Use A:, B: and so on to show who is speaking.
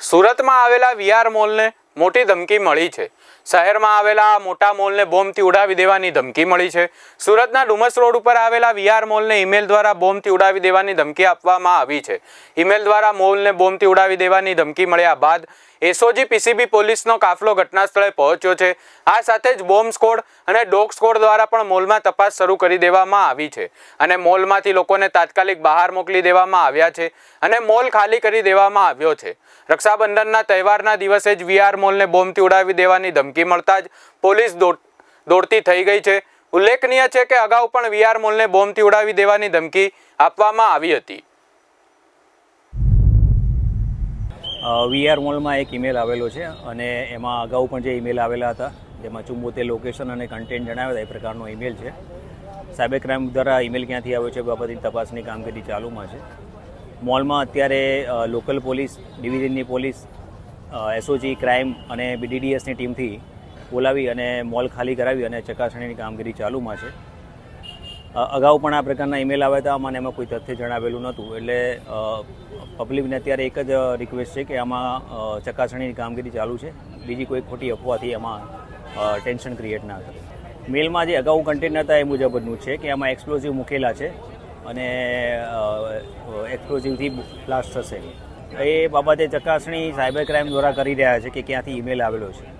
A: સુરતમાં આવેલા વીઆર મોલને મોટી ધમકી મળી છે. શહેરમાં આવેલા મોટા મોલને બોમ્બથી ઉડાવી દેવાની ધમકી મળી છે. સુરતના ડુમસ રોડ ઉપર આવેલા વીઆર મોલને ઈમેલ દ્વારા બોમ્બથી ઉડાવી દેવાની ધમકી આપવામાં આવી છે. ઈમેલ દ્વારા મોલને બોમ્બથી ઉડાવી દેવાની ધમકી મળ્યા બાદ એસઓજી પીસીબી પોલીસનો કાફલો ઘટના સ્થળે પહોંચ્યો છે. આ સાથે જ બોમ્બ સ્કોડ અને ડોગ સ્કોડ દ્વારા પણ મોલમાં તપાસ શરૂ કરી દેવામાં આવી છે અને મોલમાંથી લોકોને તાત્કાલિક બહાર મોકલી દેવામાં આવ્યા છે અને મોલ ખાલી કરી દેવામાં આવ્યો છે. રક્ષાબંધનના તહેવારના દિવસે જ વીઆર મોલને બોમ્બથી ઉડાવી દેવાની ધમકી મળતા જ પોલીસ દોડ- દોડતી થઈ ગઈ છે. ઉલ્લેખનીય છે કે અગાઉ પણ વીઆર મોલને બોમ્બથી ઉડાવી દેવાની ધમકી આપવામાં આવી હતી.
B: વીઆર મોલમાં એક ઈમેલ આવેલો છે અને એમાં અગાઉ પણ જે ઈમેલ આવેલા હતા, જેમાં ચુંબોતેર લોકેશન અને કન્ટેન્ટ જણાવ્યા હતા, એ પ્રકારનો ઈમેલ છે. સાયબર ક્રાઇમ દ્વારા ઈમેલ ક્યાંથી આવ્યો છે બાબતની તપાસની કામગીરી ચાલુમાં છે. મોલમાં અત્યારે લોકલ પોલીસ ડિવિઝનની પોલીસ એસઓજી ક્રાઇમ અને બીડીડીએસની ટીમથી બોલાવી અને મોલ ખાલી કરાવી અને ચકાસણીની કામગીરી ચાલુમાં છે. અગાઉ પણ આ પ્રકારના ઈમેલ આવ્યા હતા. મને એમાં કોઈ તથ્ય જણાવેલું નહોતું. એટલે પબ્લિકને અત્યારે એક જ રિક્વેસ્ટ છે કે આમાં ચકાસણીની કામગીરી ચાલુ છે. બીજી કોઈ ખોટી અફવાથી એમાં ટેન્શન ક્રિએટ ના થાય. મેલમાં જે અગાઉ કન્ટેન્ટ હતા એ મુજબનું છે કે આમાં એક્સપ્લોઝિવ મૂકેલા છે અને એક્સપ્લોઝિવથી બ્લાસ્ટ થશે. એ બાબતે ચકાસણી સાયબર ક્રાઇમ દ્વારા કરી રહ્યા છે કે ક્યાંથી ઈમેલ આવેલો છે.